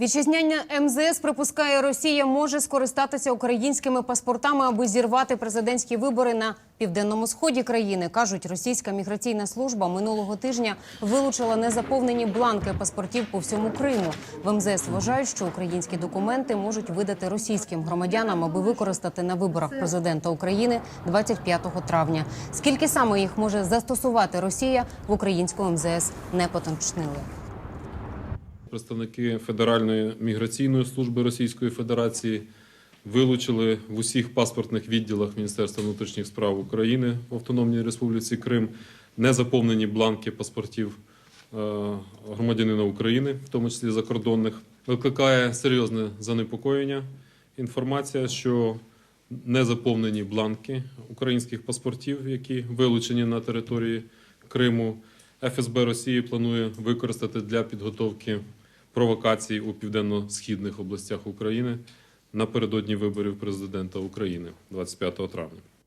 Вітчизняння МЗС припускає, Росія може скористатися українськими паспортами, аби зірвати президентські вибори на південному сході країни. кажуть, російська міграційна служба минулого тижня вилучила незаповнені бланки паспортів по всьому Криму. В МЗС вважають, що українські документи можуть видати російським громадянам, аби використати на виборах президента України 25 травня. Скільки саме їх може застосувати Росія в українському МЗС не поточнили. Представники Федеральної міграційної служби Російської Федерації вилучили в усіх паспортних відділах Міністерства внутрішніх справ України в Автономній Республіці Крим незаповнені бланки паспортів е, громадянина України, в тому числі закордонних. Викликає серйозне занепокоєння інформація, що незаповнені бланки українських паспортів, які вилучені на території Криму, ФСБ Росії планує використати для підготовки провокацій у південно-східних областях України напередодні виборів президента України 25 травня.